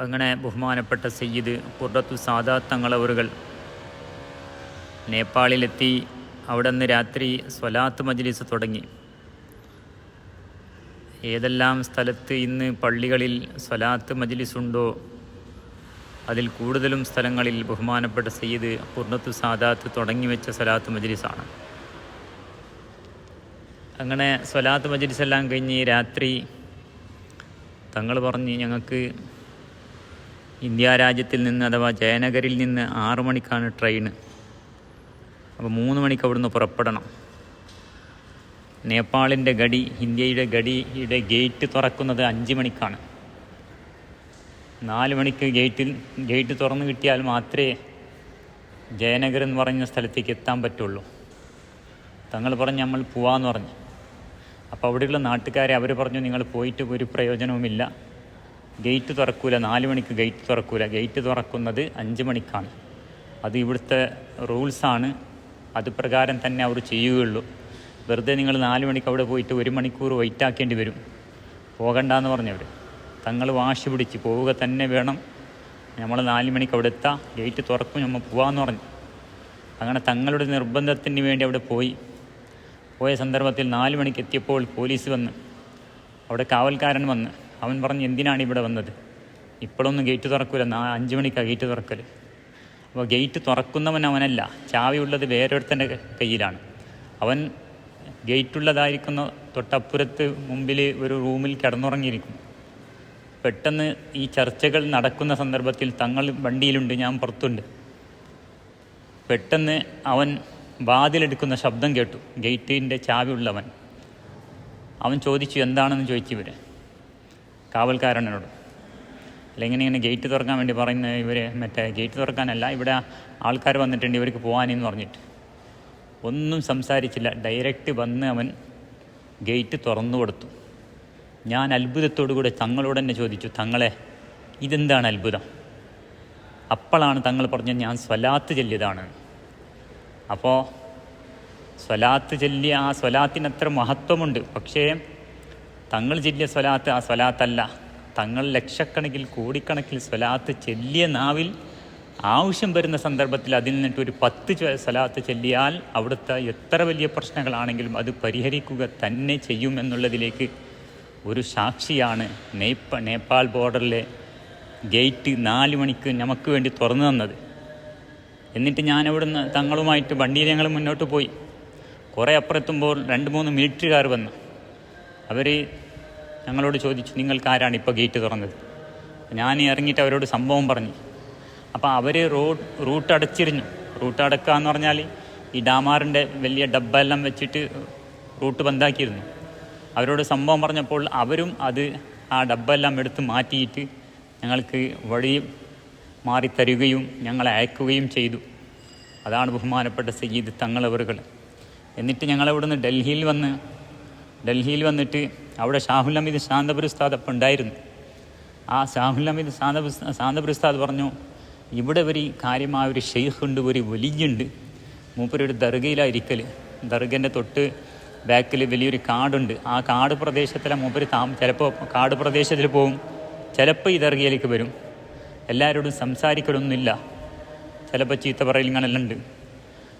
അങ്ങനെ ബഹുമാനപ്പെട്ട സയ്യിദ് കുറത്തു സാദാ തങ്ങളവറുകൾ നേപ്പാളിലെത്തി അവിടെ നിന്ന് രാത്രി സ്വലാത്ത് മജ്ലിസ് തുടങ്ങി. ഏതെല്ലാം സ്ഥലത്ത് ഇന്ന് പള്ളികളിൽ സ്വലാത്ത് മജ്ലിസ് ഉണ്ടോ അതിൽ കൂടുതലും സ്ഥലങ്ങളിൽ ബഹുമാനപ്പെട്ട സയ്യിദ് ഖുർണത്തു സാദാത്ത് തുടങ്ങി വെച്ച സ്വലാത്ത് മജ്ലിസാണ് അങ്ങനെ സ്വലാത്ത് മജ്ലിസ് എല്ലാം കഴിഞ്ഞ് രാത്രി തങ്ങൾ പറഞ്ഞ് ഞങ്ങൾക്ക് ഇന്ത്യ രാജ്യത്തിൽ നിന്ന് അഥവാ ജയനഗറിൽ നിന്ന് ആറു മണിക്കാണ് ട്രെയിൻ. അപ്പോൾ മൂന്ന് മണിക്ക് അവിടുന്ന് പുറപ്പെടണം. നേപ്പാളിന്റെ ഗഡി ഇന്ത്യയുടെ ഗഡിയുടെ ഗേറ്റ് തുറക്കുന്നത് അഞ്ച് മണിക്കാണ്. നാല് മണിക്ക് ഗേറ്റിൽ ഗേറ്റ് തുറന്നു കിട്ടിയാൽ മാത്രമേ ജയനഗർ എന്ന് പറഞ്ഞ സ്ഥലത്തേക്ക് എത്താൻ പറ്റുള്ളൂ. തങ്ങൾ പറഞ്ഞ് നമ്മൾ പോവാന്ന് പറഞ്ഞു. അപ്പോൾ അവിടെയുള്ള നാട്ടുകാരെ അവർ പറഞ്ഞു നിങ്ങൾ പോയിട്ട് ഒരു പ്രയോജനവുമില്ല. ഗേറ്റ് തുറക്കൂല നാല് മണിക്ക് ഗേറ്റ് തുറക്കൂല. ഗേറ്റ് തുറക്കുന്നത് അഞ്ച് മണിക്കാണ്. അത് ഇവിടുത്തെ റൂൾസാണ് അത് പ്രകാരം തന്നെ അവർ ചെയ്യുകയുള്ളൂ. വെറുതെ നിങ്ങൾ നാല് മണിക്ക് അവിടെ പോയിട്ട് ഒരു മണിക്കൂർ വെയിറ്റ് ആക്കേണ്ടി വരും. പോകണ്ടെന്ന് പറഞ്ഞവർ തങ്ങൾ വാശി പിടിച്ച് പോവുക തന്നെ വേണം. നമ്മൾ നാല് മണിക്ക് അവിടെ എത്താം. ഗേറ്റ് തുറക്കും നമ്മൾ പോവാമെന്ന് പറഞ്ഞു. അങ്ങനെ തങ്ങളുടെ നിർബന്ധത്തിന് വേണ്ടി അവിടെ പോയി. പോയ സന്ദർഭത്തിൽ നാല് മണിക്ക് എത്തിയപ്പോൾ പോലീസ് വന്ന്. അവിടെ കാവൽക്കാരൻ വന്ന്. അവൻ പറഞ്ഞു എന്തിനാണ് ഇവിടെ വന്നത്? ഇപ്പോഴൊന്നും ഗേറ്റ് തുറക്കൂല. നാ അഞ്ച് മണിക്കാണ് ഗേറ്റ് തുറക്കൽ അപ്പോൾ ഗേറ്റ് തുറക്കുന്നവൻ അവനല്ല. ചാവിയുള്ളത് വേറൊരുത്തന്റെ കയ്യിലാണ്. അവൻ ഗേറ്റുള്ളതായിരിക്കുന്ന തൊട്ടപ്പുറത്ത് മുമ്പിൽ ഒരു റൂമിൽ കിടന്നുറങ്ങിയിരിക്കും. പെട്ടെന്ന് ഈ ചർച്ചകൾ നടക്കുന്ന സന്ദർഭത്തിൽ തങ്ങൾ വണ്ടിയിലുണ്ട് ഞാൻ പുറത്തുണ്ട്. പെട്ടെന്ന് അവൻ വാതിലെടുക്കുന്ന ശബ്ദം കേട്ടു. ഗേറ്റിന്റെ ചാവി ഉള്ളവൻ. അവൻ ചോദിച്ചു എന്താണെന്ന് ചോദിച്ചു ഇവർ കാവൽക്കാരനോട്. അല്ല ഇങ്ങനെ ഗേറ്റ് തുറക്കാൻ വേണ്ടി പറയുന്ന ഇവർ മറ്റേ ഗേറ്റ് തുറക്കാനല്ല ഇവിടെ ആൾക്കാർ വന്നിട്ടുണ്ട് ഇവർക്ക് പോകാനെന്ന് പറഞ്ഞിട്ട്. ഒന്നും സംസാരിച്ചില്ല. ഡയറക്റ്റ് വന്ന് അവൻ ഗേറ്റ് തുറന്നു കൊടുത്തു. ഞാൻ അത്ഭുതത്തോടു കൂടെ തങ്ങളോട് തന്നെ ചോദിച്ചു തങ്ങളെ ഇതെന്താണ് അത്ഭുതം? അപ്പോഴാണ് തങ്ങൾ പറഞ്ഞത് ഞാൻ സ്വലാത്ത് ചൊല്ലിയതാണ്. അപ്പോൾ സ്വലാത്ത് ചൊല്ലിയ ആ സ്വലാത്തിന് അത്ര മഹത്വമുണ്ട്. പക്ഷേ തങ്ങൾ ചൊല്ലിയ സ്വലാത്ത് ആ സ്വലാത്തല്ല. തങ്ങൾ ലക്ഷക്കണക്കിൽ കോടിക്കണക്കിൽ സ്വലാത്ത് ചെല്ലിയ നാവിൽ ആവശ്യം വരുന്ന സന്ദർഭത്തിൽ അതിൽ നിന്നിട്ട് ഒരു പത്ത് സ്വലാത്ത് ചെല്ലിയാൽ അവിടുത്തെ എത്ര വലിയ പ്രശ്നങ്ങളാണെങ്കിലും അത് പരിഹരിക്കുക തന്നെ ചെയ്യും എന്നുള്ളതിലേക്ക് ഒരു സാക്ഷിയാണ് നേപ്പ നേപ്പാൾ ബോർഡറിലെ ഗേറ്റ് നാല് മണിക്ക് നമുക്ക് വേണ്ടി തുറന്നു തന്നത്. എന്നിട്ട് ഞാൻ അവിടുന്ന് തങ്ങളുമായിട്ട് വണ്ടിയിൽ ഞങ്ങൾ മുന്നോട്ട് പോയി. കുറേ അപ്പുറത്തുമ്പോൾ രണ്ട് മൂന്ന് മിലിറ്ററിക്കാർ വന്നു. അവർ ഞങ്ങളോട് ചോദിച്ചു നിങ്ങൾക്ക് ആരാണ് ഇപ്പോൾ ഗേറ്റ് തുറന്നത്? ഞാൻ ഇറങ്ങിയിട്ട് അവരോട് സംഭവം പറഞ്ഞു. അപ്പോൾ അവർ റോഡ് റൂട്ട് അടച്ചിരുന്നു. റൂട്ട് അടക്കുക എന്ന് പറഞ്ഞാൽ ഈ ഡാമാറിന്റെ വലിയ ഡബ്ബ എല്ലാം വെച്ചിട്ട് റൂട്ട് ബന്ധാക്കിയിരുന്നു. അവരോട് സംഭവം പറഞ്ഞപ്പോൾ അവരും അത് ആ ഡബ്ബ എല്ലാം എടുത്ത് മാറ്റിയിട്ട് ഞങ്ങൾക്ക് വഴി മാറിത്തരുകയും ഞങ്ങളെ അയക്കുകയും ചെയ്തു. അതാണ് ബഹുമാനപ്പെട്ട സയ്യിദ് തങ്ങളവറുകൾ. എന്നിട്ട് ഞങ്ങളവിടുന്ന് ഡൽഹിയിൽ വന്ന് ഡൽഹിയിൽ വന്നിട്ട് അവിടെ ഷാഹുൽ അമീദ് ശാന്തപുരസ്താദ് അപ്പം ഉണ്ടായിരുന്നു. ആ ഷാഹുൽ അമീദ് ശാന്ത ശാന്തപുരസ്താദ് പറഞ്ഞു ഇവിടെ ഒരു കാര്യമായ ഒരു ഷെയ്ഖ് ഉണ്ട് ഒരു വലിയുണ്ട്. മൂപ്പരൊരു ദർഗയിലായിരിക്കൽ ദർഗന്റെ തൊട്ട് ബാക്കിൽ വലിയൊരു കാടുണ്ട്. ആ കാട് പ്രദേശത്തിലെ മൂപ്പര് താം ചിലപ്പോൾ കാട് പ്രദേശത്തിൽ പോകും ചിലപ്പോൾ ഈ ദർഗയിലേക്ക് വരും. എല്ലാവരോടും സംസാരിക്കലൊന്നുമില്ല. ചിലപ്പോൾ ചീത്ത പറയലിങ്ങനെല്ലാം ഉണ്ട്.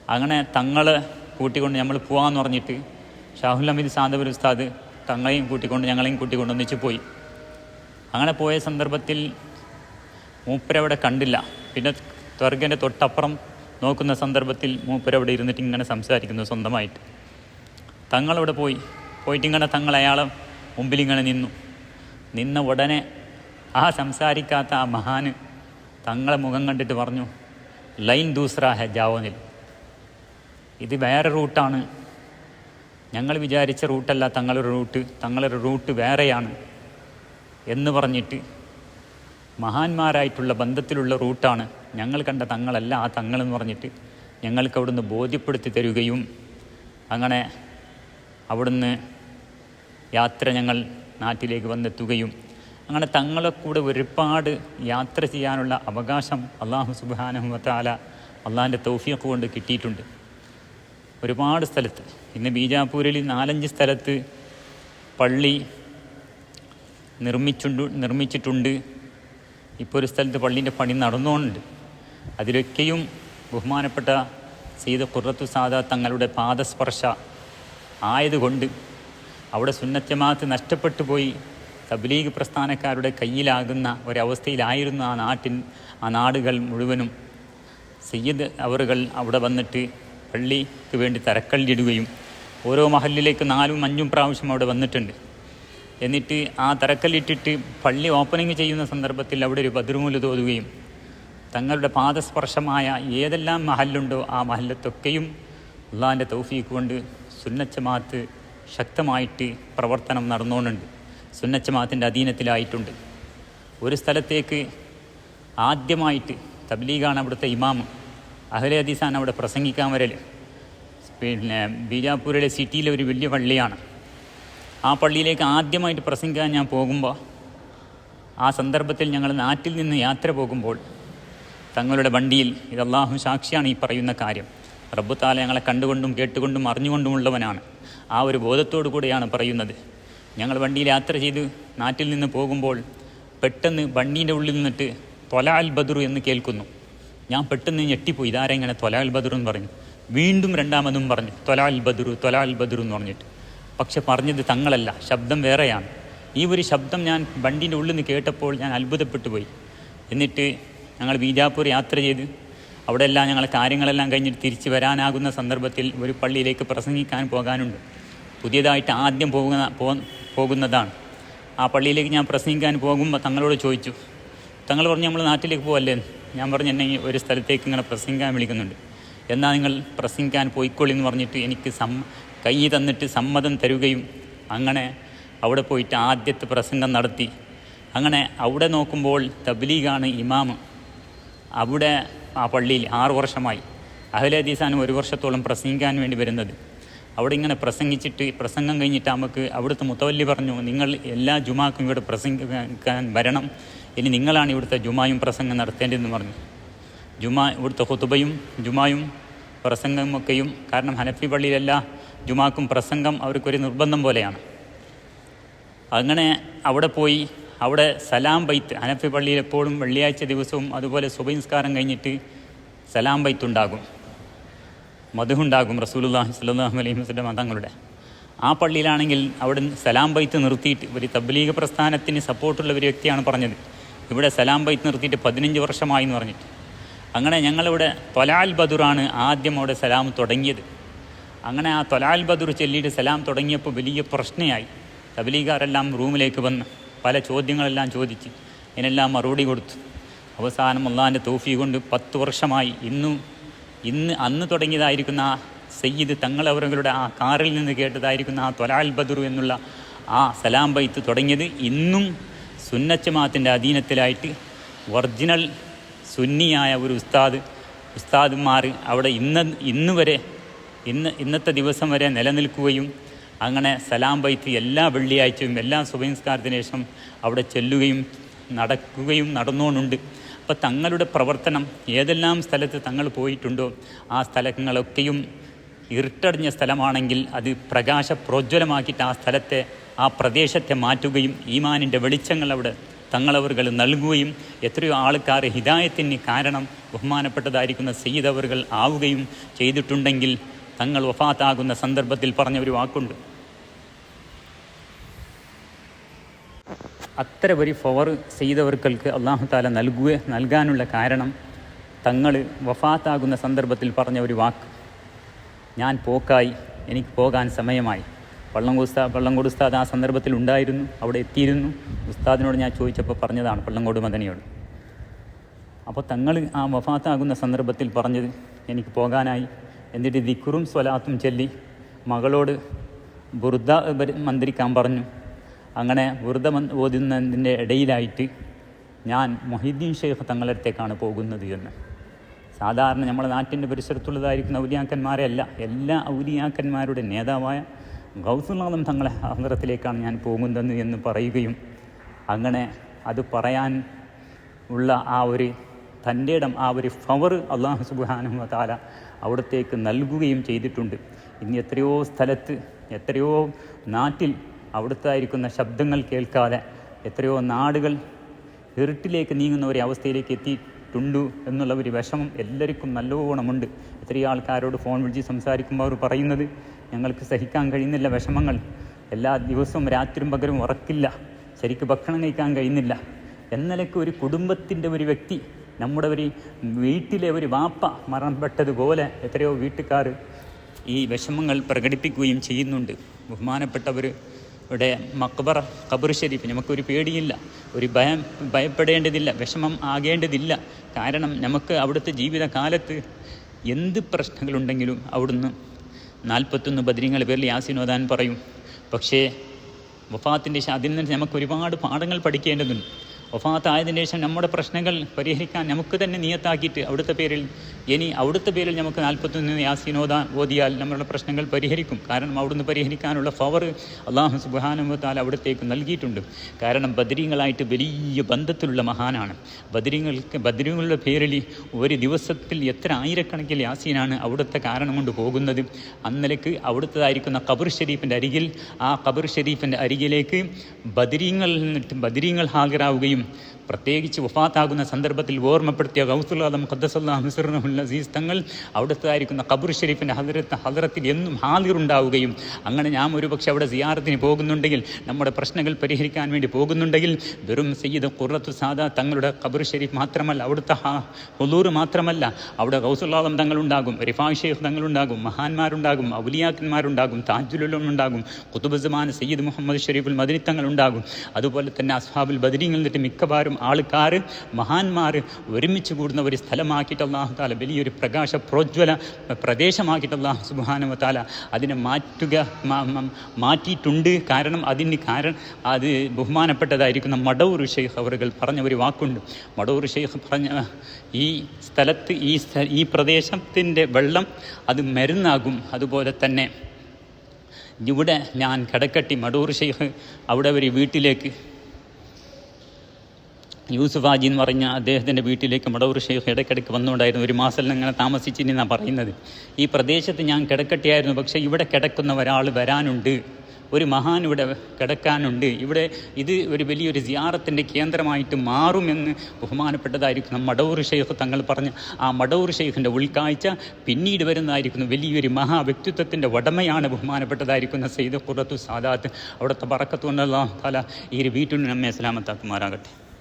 അങ്ങനെ തങ്ങളെ കൂട്ടിക്കൊണ്ട് നമ്മൾ പോകാമെന്ന് പറഞ്ഞിട്ട് ഷാഹുൽ അമീദ് സാന്തപുര ഉസ്താദ് തങ്ങളെയും കൂട്ടിക്കൊണ്ട് ഞങ്ങളെയും കൂട്ടിക്കൊണ്ട് ഒന്നിച്ച് പോയി. അങ്ങനെ പോയ സന്ദർഭത്തിൽ മൂപ്പരവിടെ കണ്ടില്ല. പിന്നെ ത്വർഗന്റെ തൊട്ടപ്പുറം നോക്കുന്ന സന്ദർഭത്തിൽ മൂപ്പരവിടെ ഇരുന്നിട്ട് ഇങ്ങനെ സംസാരിക്കുന്നു സ്വന്തമായിട്ട്. തങ്ങളവിടെ പോയി. പോയിട്ട് ഇങ്ങനെ തങ്ങൾ അയാളെ മുമ്പിൽ ഇങ്ങനെ നിന്നു. നിന്ന ഉടനെ ആ സംസാരിക്കാത്ത ആ മഹാന് തങ്ങളെ മുഖം കണ്ടിട്ട് പറഞ്ഞു ലൈൻ ദൂസ്ര ഹെ ജാവോനിൽ. ഇത് വേറെ റൂട്ടാണ്. ഞങ്ങൾ വിചാരിച്ച റൂട്ടല്ല തങ്ങളൊരു റൂട്ട് തങ്ങളൊരു റൂട്ട് വേറെയാണ് എന്ന് പറഞ്ഞിട്ട് മഹാന്മാരായിട്ടുള്ള ബന്ധത്തിലുള്ള റൂട്ടാണ് ഞങ്ങൾ കണ്ട തങ്ങളല്ല ആ തങ്ങളെന്ന് പറഞ്ഞിട്ട് ഞങ്ങൾക്ക് അവിടുന്ന് ബോധ്യപ്പെടുത്തി തരികയും അങ്ങനെ അവിടുന്ന് യാത്ര ഞങ്ങൾ നാട്ടിലേക്ക് വന്നെത്തുകയും അങ്ങനെ തങ്ങളെ കൂടെ ഒരുപാട് യാത്ര ചെയ്യാനുള്ള അവകാശം അള്ളാഹു സുബാനഹുമത്താല അള്ളാഹിന്റെ തൗഫിയൊക്കെ കൊണ്ട് കിട്ടിയിട്ടുണ്ട്. ഒരുപാട് സ്ഥലത്ത്. ഇന്ന് ബീജാപ്പൂരിൽ നാലഞ്ച് സ്ഥലത്ത് പള്ളി നിർമ്മിച്ചുണ്ട് നിർമ്മിച്ചിട്ടുണ്ട്. ഇപ്പോൾ ഒരു സ്ഥലത്ത് പള്ളീന്റെ പണി നടന്നുകൊണ്ടുണ്ട് അതിലൊക്കെയും ബഹുമാനപ്പെട്ട സീത കുറത്തു സാദ തങ്ങളുടെ പാദസ്പർശ ആയതുകൊണ്ട് അവിടെ സുന്നത്യമാത്ത് നഷ്ടപ്പെട്ടു പോയി. തബ്ലീഗ് പ്രസ്ഥാനക്കാരുടെ കയ്യിലാകുന്ന ഒരവസ്ഥയിലായിരുന്നു ആ നാട്ടിൻ ആ നാടുകൾ മുഴുവനും. സയ്യിദ് അവറുകൾ അവിടെ വന്നിട്ട് പള്ളിക്ക് വേണ്ടി തരക്കല്ലിടുകയും ഓരോ മഹലിലേക്ക് നാലും അഞ്ചും പ്രാവശ്യം അവിടെ വന്നിട്ടുണ്ട്. എന്നിട്ട് ആ തരക്കല്ലിട്ടിട്ട് പള്ളി ഓപ്പണിങ് ചെയ്യുന്ന സന്ദർഭത്തിൽ അവിടെ ഒരു ബദ്രൂൽ തോതുകയും തങ്ങളുടെ പാദസ്പർശമായ ഏതെല്ലാം മഹലുണ്ടോ ആ മഹലത്തൊക്കെയും അള്ളാഹിന്റെ തൗഫീക്ക് കൊണ്ട് സുന്നച്ചമാത്ത് ശക്തമായിട്ട് പ്രവർത്തനം നടന്നുകൊണ്ടുണ്ട് സുന്നച്ചമാത്തിന്റെ അധീനത്തിലായിട്ടുണ്ട്. ഒരു സ്ഥലത്തേക്ക് ആദ്യമായിട്ട് തബ്ലീഗാണ് അവിടുത്തെ ഇമാമ് അഹ്ലെ ഹദീസാണ് അവിടെ പ്രസംഗിക്കാൻ വരൽ പിന്നെ ബീജാപ്പൂരിലെ സിറ്റിയിലെ ഒരു വലിയ പള്ളിയാണ്. ആ പള്ളിയിലേക്ക് ആദ്യമായിട്ട് പ്രസംഗിക്കാൻ ഞാൻ പോകുമ്പോൾ ആ സന്ദർഭത്തിൽ ഞങ്ങൾ നാട്ടിൽ നിന്ന് യാത്ര പോകുമ്പോൾ തങ്ങളുടെ വണ്ടിയിൽ ഇത് അള്ളാഹു സാക്ഷിയാണ് ഈ പറയുന്ന കാര്യം. റബ്ബുത്താല ഞങ്ങളെ കണ്ടുകൊണ്ടും കേട്ടുകൊണ്ടും അറിഞ്ഞുകൊണ്ടുമുള്ളവനാണ് ആ ഒരു ബോധത്തോടു കൂടിയാണ് പറയുന്നത്. ഞങ്ങൾ വണ്ടിയിൽ യാത്ര ചെയ്ത് നാട്ടിൽ നിന്ന് പോകുമ്പോൾ പെട്ടെന്ന് വണ്ടീന്റെ ഉള്ളിൽ നിന്നിട്ട് തൊലാൽ ബദറു എന്ന് കേൾക്കുന്നു. ഞാൻ പെട്ടെന്ന് ഞെട്ടിപ്പോയി. ഇതാരെ ഇങ്ങനെ തൊലാൽ ബദർ എന്ന് പറഞ്ഞു. വീണ്ടും രണ്ടാമതും പറഞ്ഞു തൊലാൽ ബദറു തൊലാൽ ബദുറു എന്ന് പറഞ്ഞിട്ട്. പക്ഷെ പറഞ്ഞത് തങ്ങളല്ല ശബ്ദം വേറെയാണ്. ഈ ഒരു ശബ്ദം ഞാൻ വണ്ടിന്റെ ഉള്ളിൽ നിന്ന് കേട്ടപ്പോൾ ഞാൻ അത്ഭുതപ്പെട്ടു പോയി. എന്നിട്ട് ഞങ്ങൾ ബീജാപ്പൂർ യാത്ര ചെയ്ത് അവിടെ എല്ലാം ഞങ്ങൾ കാര്യങ്ങളെല്ലാം കഴിഞ്ഞിട്ട് തിരിച്ച് വരാനാകുന്ന സന്ദർഭത്തിൽ ഒരു പള്ളിയിലേക്ക് പ്രസംഗിക്കാൻ പോകാനുണ്ട്. പുതിയതായിട്ട് ആദ്യം പോകുന്ന പോകുന്നതാണ്. ആ പള്ളിയിലേക്ക് ഞാൻ പ്രസംഗിക്കാൻ പോകുമ്പോൾ തങ്ങളോട് ചോദിച്ചു തങ്ങൾ പറഞ്ഞു നമ്മൾ നാട്ടിലേക്ക് പോകല്ലേ. ഞാൻ പറഞ്ഞു എന്നെ ഒരു സ്ഥലത്തേക്ക് ഇങ്ങനെ പ്രസംഗിക്കാൻ വിളിക്കുന്നുണ്ട്. എന്നാൽ നിങ്ങൾ പ്രസംഗിക്കാൻ പോയിക്കോളി എന്ന് പറഞ്ഞിട്ട് എനിക്ക് സം കൈ തന്നിട്ട് സമ്മതം തരുകയും അങ്ങനെ അവിടെ പോയിട്ട് ആദ്യത്തെ പ്രസംഗം നടത്തി. അങ്ങനെ അവിടെ നോക്കുമ്പോൾ തബ്ലീഗാണ് ഇമാമ് അവിടെ ആ പള്ളിയിൽ ആറു വർഷമായി. അഹ്ലെ ഹദീസാണ് ഒരു വർഷത്തോളം പ്രസംഗിക്കാൻ വേണ്ടി വരുന്നത്. അവിടെ ഇങ്ങനെ പ്രസംഗിച്ചിട്ട് പ്രസംഗം കഴിഞ്ഞിട്ട് നമുക്ക് അവിടുത്തെ മുത്തവല്ലി പറഞ്ഞു നിങ്ങൾ എല്ലാ ജുമാക്കും ഇവിടെ പ്രസംഗിക്കാൻ വരണം. ഇനി നിങ്ങളാണ് ഇവിടുത്തെ ജുമായും പ്രസംഗം നടത്തേണ്ടതെന്ന് പറഞ്ഞു. ജുമാ ഇവിടുത്തെ ഹുത്തുബയും ജുമായും പ്രസംഗമൊക്കെയും കാരണം ഹനഫി പള്ളിയിലല്ല ജുമാക്കും പ്രസംഗം അവർക്കൊരു നിർബന്ധം പോലെയാണ്. അങ്ങനെ അവിടെ പോയി അവിടെ സലാം ബൈത്ത് ഹനഫി പള്ളിയിൽ എപ്പോഴും വെള്ളിയാഴ്ച ദിവസവും അതുപോലെ സുബൈസ്കാരം കഴിഞ്ഞിട്ട് സലാം ബൈത്ത് ഉണ്ടാകും മധുണ്ടാകും റസൂലുല്ലാഹി സ്വല്ലാഹു അലൈഹി വസല്ലം തങ്ങളുടെ. ആ പള്ളിയിലാണെങ്കിൽ അവിടെ സലാം ബൈത്ത് നിർത്തിയിട്ട് ഒരു തബ്ലീഗ് പ്രസ്ഥാനത്തിന് സപ്പോർട്ടുള്ള ഒരു വ്യക്തിയാണ് പറഞ്ഞത്. ഇവിടെ സലാം ബൈത്ത് നിർത്തിയിട്ട് പതിനഞ്ച് വർഷമായി എന്ന് പറഞ്ഞിട്ട്. അങ്ങനെ ഞങ്ങളിവിടെ തൊലാൽ ബദുറാണ് ആദ്യം അവിടെ സലാം തുടങ്ങിയത്. അങ്ങനെ ആ തൊലാൽ ബദുർ ചൊല്ലിയിട്ട് സലാം തുടങ്ങിയപ്പോൾ വലിയ പ്രശ്നമായി തബലീഗാരെല്ലാം റൂമിലേക്ക് വന്ന് പല ചോദ്യങ്ങളെല്ലാം ചോദിച്ച് ഇതിനെല്ലാം മറുപടി കൊടുത്തു. അവസാനം അള്ളാഹാന്റെ തോഫി കൊണ്ട് പത്ത് വർഷമായി ഇന്നും ഇന്ന് അന്ന് തുടങ്ങിയതായിരിക്കുന്ന ആ സയ്യിദ് തങ്ങളവരുടെ ആ കാറിൽ നിന്ന് കേട്ടതായിരിക്കുന്ന ആ തൊലാൽ ബദുർ എന്നുള്ള ആ സലാം ബൈത്ത് തുടങ്ങിയത് ഇന്നും സുന്നച്ചമാത്തിന്റെ അധീനത്തിലായിട്ട് ഒറിജിനൽ സുന്നിയായ ഒരു ഉസ്താദ് ഉസ്താദുമാർ അവിടെ ഇന്ന് ഇന്ന് വരെ ഇന്ന് ഇന്നത്തെ ദിവസം വരെ നിലനിൽക്കുകയും അങ്ങനെ സലാം ബൈത്ത് എല്ലാ വെള്ളിയാഴ്ചയും എല്ലാ സുബൈൻസ്കാരത്തിന് ശേഷം അവിടെ ചെല്ലുകയും നടക്കുകയും നടന്നുകൊണ്ടുണ്ട് അപ്പോൾ തങ്ങളുടെ പ്രവർത്തനം ഏതെല്ലാം സ്ഥലത്ത് തങ്ങൾ പോയിട്ടുണ്ടോ ആ സ്ഥലങ്ങളൊക്കെയും ഇരുട്ടടിഞ്ഞ സ്ഥലമാണെങ്കിൽ അത് പ്രകാശ പ്രോജ്വലമാക്കിയിട്ട് ആ സ്ഥലത്തെ ആ പ്രദേശത്തെ മാറ്റുകയും ഈമാനിന്റെ വെളിച്ചങ്ങൾ അവിടെ തങ്ങളവറുകൾ നൽകുകയും എത്രയോ ആൾക്കാർ ഹിദായത്തിന് കാരണം ബഹുമാനപ്പെട്ടതായിരിക്കുന്ന സെയ്തവറുകൾ ആവുകയും ചെയ്തിട്ടുണ്ടെങ്കിൽ തങ്ങൾ വഫാത്താകുന്ന സന്ദർഭത്തിൽ പറഞ്ഞ ഒരു വാക്കുണ്ട്. അത്ര ഒരു ഫവർ ചെയ്തവർക്കൾക്ക് അള്ളാഹു താല നൽകുക നൽകാനുള്ള കാരണം തങ്ങൾ വഫാത്താകുന്ന സന്ദർഭത്തിൽ പറഞ്ഞ ഒരു വാക്ക്. ഞാൻ പോക്കായി എനിക്ക് പോകാൻ സമയമായി. പള്ളംകോട് ഉസ്താ പള്ളം ഉസ്താദ് ആ സന്ദർഭത്തിൽ ഉണ്ടായിരുന്നു അവിടെ എത്തിയിരുന്നു. ഉസ്താദിനോട് ഞാൻ ചോദിച്ചപ്പോൾ പറഞ്ഞതാണ് പള്ളംകോട് മദനിയോട്. അപ്പോൾ തങ്ങൾ ആ വഫാത്താകുന്ന സന്ദർഭത്തിൽ പറഞ്ഞത് എനിക്ക് പോകാനായി. എന്നിട്ട് ദിക്കുറും സ്വലാത്തും ചൊല്ലി മകളോട് ബുർദ മന്ത്രിക്കാൻ പറഞ്ഞു. അങ്ങനെ ബുർദ ഓതുന്നതിന്റെ ഇടയിലായിട്ട് ഞാൻ മൊഹിദ്ദീൻ ഷെയ്ഖ് തങ്ങളടുത്തേക്കാണ് പോകുന്നത് എന്ന്. സാധാരണ നമ്മുടെ നാട്ടിന്റെ പരിസരത്തുള്ളതായിരിക്കുന്ന ഔലിയാക്കന്മാരെ അല്ല എല്ലാ ഔലിയാക്കന്മാരുടെ നേതാവായ ഗൗസുല്ലാദം തങ്ങളെ അന്തരത്തിലേക്കാണ് ഞാൻ പോകുന്നത് എന്ന് പറയുകയും അങ്ങനെ അത് പറയാൻ ഉള്ള ആ ഒരു തന്റെ ഇടം ആ ഒരു ഫവർ അള്ളാഹു സുബാനും താല അവിടത്തേക്ക് നൽകുകയും ചെയ്തിട്ടുണ്ട്. ഇനി എത്രയോ സ്ഥലത്ത് എത്രയോ നാട്ടിൽ അവിടുത്തെ ആയിരിക്കുന്ന ശബ്ദങ്ങൾ കേൾക്കാതെ എത്രയോ നാടുകൾ ഇരുട്ടിലേക്ക് നീങ്ങുന്ന ഒരു അവസ്ഥയിലേക്ക് എത്തിയിട്ടുണ്ട് എന്നുള്ള ഒരു വിഷമം എല്ലാവർക്കും നല്ലോണമുണ്ട്. എത്രയോ ആൾക്കാരോട് ഫോൺ വിളിച്ച് സംസാരിക്കുമ്പോൾ അവർ പറയുന്നത് ഞങ്ങൾക്ക് സഹിക്കാൻ കഴിയുന്നില്ല വിഷമങ്ങൾ. എല്ലാ ദിവസവും രാത്രിയും പകരും ഉറക്കില്ല. ശരിക്ക് ഭക്ഷണം കഴിക്കാൻ കഴിയുന്നില്ല. എന്നലക്ക് ഒരു കുടുംബത്തിന്റെ ഒരു വ്യക്തി നമ്മുടെ ഒരു വീട്ടിലെ ഒരു വാപ്പ മരണപ്പെട്ടതുപോലെ എത്രയോ വീട്ടുകാർ ഈ വിഷമങ്ങൾ പ്രകടിപ്പിക്കുകയും ചെയ്യുന്നുണ്ട്. ബഹുമാനപ്പെട്ടവരുടെ മക്ബർ ഖബർ ഷരീഫ് നമുക്കൊരു പേടിയില്ല. ഒരു ഭയം ഭയപ്പെടേണ്ടതില്ല. വിഷമം ആകേണ്ടതില്ല. കാരണം നമുക്ക് അവിടുത്തെ ജീവിതകാലത്ത് എന്ത് പ്രശ്നങ്ങളുണ്ടെങ്കിലും അവിടുന്ന് നാൽപ്പത്തൊന്ന് ബദ്രീങ്ങൾ പേരിൽ യാസിനോദാൻ പറയും. പക്ഷേ വഫാത്തിന്റെ അതിൽ നിന്ന് നമുക്ക് ഒരുപാട് പാഠങ്ങൾ പഠിക്കേണ്ടതുണ്ട്. വഫാത്തായതിനു ശേഷം നമ്മുടെ പ്രശ്നങ്ങൾ പരിഹരിക്കാൻ നമുക്ക് തന്നെ നിയത്താക്കിയിട്ട് അവിടുത്തെ പേരിൽ ഇനി അവിടുത്തെ പേരിൽ നമുക്ക് നാൽപ്പത്തൊന്ന് യാസീനോദ ഓതിയാൽ നമ്മളുടെ പ്രശ്നങ്ങൾ പരിഹരിക്കും. കാരണം അവിടുന്ന് പരിഹരിക്കാനുള്ള പവർ അള്ളാഹു സുബാനുമത്താൽ അവിടത്തേക്ക് നൽകിയിട്ടുണ്ട്. കാരണം ബദരീങ്ങളായിട്ട് വലിയ ബന്ധത്തിലുള്ള മഹാനാണ്. ബദരീങ്ങൾക്ക് ബദരീങ്ങളുടെ പേരിൽ ഒരു ദിവസത്തിൽ എത്ര ആയിരക്കണക്കിൽ യാസീനാണ് അവിടുത്തെ കാരണം കൊണ്ട് പോകുന്നത്. അന്നലേക്ക് അവിടുത്തേതായിരിക്കുന്ന കബർ ഷെരീഫിന്റെ അരികിൽ ആ കബർ ഷെരീഫിന്റെ അരികിലേക്ക് ബദരീങ്ങൾ ബദരീങ്ങൾ ഹാജരാവുകയും പ്രത്യേകിച്ച് വഫാത്താകുന്ന സന്ദർഭത്തിൽ ഓർമ്മപ്പെടുത്തിയ ഗൗസുല്ലാദം ഖദ്ദസല്ലാഹുസറുൽ അസീസ് തങ്ങൾ അവിടുത്തായിരിക്കുന്ന ഖബർ ഷെരീഫിന്റെ ഹദരത്ത് ഹദറത്തിൽ എന്നും ഹാദിറുണ്ടാവുകയും അങ്ങനെ ഞാൻ ഒരുപക്ഷെ അവിടെ സിയാറത്തിന് പോകുന്നുണ്ടെങ്കിൽ നമ്മുടെ പ്രശ്നങ്ങൾ പരിഹരിക്കാൻ വേണ്ടി പോകുന്നുണ്ടെങ്കിൽ വെറും സയ്യിദ് ഖുറത്തു സാദ തങ്ങളുടെ ഖബർ ഷെരീഫ് മാത്രമല്ല അവിടുത്തെ ഹുലൂർ മാത്രമല്ല അവിടെ ഗൗസുല്ലാദം തങ്ങളുണ്ടാകും റിഫാ ഷെയ്ഖ് തങ്ങളുണ്ടാകും മഹാന്മാരുണ്ടാകും ഔലിയാക്കന്മാരുണ്ടാകും താജുലുലും ഉണ്ടാകും കുത്തുബുസമാൻ സയ്യിദ് മുഹമ്മദ് ഷെരീഫുൽ മദനി തങ്ങളുണ്ടാകും. അതുപോലെ തന്നെ അസ്ഹാബുൽ ബദരിങ്ങൾ നിന്നിട്ട് മിക്കവാറും ആൾക്കാർ മഹാന്മാർ ഒരുമിച്ച് കൂടുന്ന ഒരു സ്ഥലമാക്കിയിട്ട് അള്ളാഹു താല വലിയൊരു പ്രകാശ പ്രോജ്വല പ്രദേശമാക്കിയിട്ട് അള്ളാഹു സുബാനു താല അതിനെ മാറ്റുക മാറ്റിയിട്ടുണ്ട്. കാരണം അതിന് കാരണം അത് ബഹുമാനപ്പെട്ടതായിരിക്കുന്ന മടവൂർ ഷെയ്ഖ് അവറുകൾ പറഞ്ഞ ഒരു വാക്കുണ്ട്. മടവൂർ ഷെയ്ഖ് പറഞ്ഞ ഈ സ്ഥലത്ത് ഈ ഈ പ്രദേശത്തിന്റെ വെള്ളം അത് മരുന്നാകും. അതുപോലെ തന്നെ ഇവിടെ ഞാൻ കടക്കട്ടി മടൂർ ഷെയ്ഖ് അവിടെ ഒരു വീട്ടിലേക്ക് യൂസുഫ് ഹാജി എന്ന് പറഞ്ഞ അദ്ദേഹത്തിന്റെ വീട്ടിലേക്ക് മടവൂർ ഷെയ്ഖ് ഇടയ്ക്കിടയ്ക്ക് വന്നുകൊണ്ടായിരുന്നു ഒരു മാസം അങ്ങനെ താമസിച്ചിരുന്നാണ് പറയുന്നത്. ഈ പ്രദേശത്ത് ഞാൻ കിടക്കട്ടിയായിരുന്നു. പക്ഷേ ഇവിടെ കിടക്കുന്ന ഒരാൾ വരാനുണ്ട്. ഒരു മഹാൻ ഇവിടെ കിടക്കാനുണ്ട്. ഇവിടെ ഇത് ഒരു വലിയൊരു സിയാറത്തിന്റെ കേന്ദ്രമായിട്ട് മാറുമെന്ന് ബഹുമാനപ്പെട്ടതായിരിക്കുന്ന മടവൂർ ഷെയ്ഖ് തങ്ങൾ പറഞ്ഞ ആ മടവൂർ ഷെയ്ഖിന്റെ ഉൾക്കാഴ്ച പിന്നീട് വരുന്നതായിരിക്കുന്നു. വലിയൊരു മഹാ വ്യക്തിത്വത്തിന്റെ ഉടമയാണ് ബഹുമാനപ്പെട്ടതായിരിക്കുന്ന സെയ്ദ് ഖുറത്തു സാദാത്ത്. അവിടുത്തെ പറക്കത്തുകൊണ്ടുള്ള തല ഈ വീട്ടിൽ നമ്മെ സലാമത്താക്കുമാറാകട്ടെ.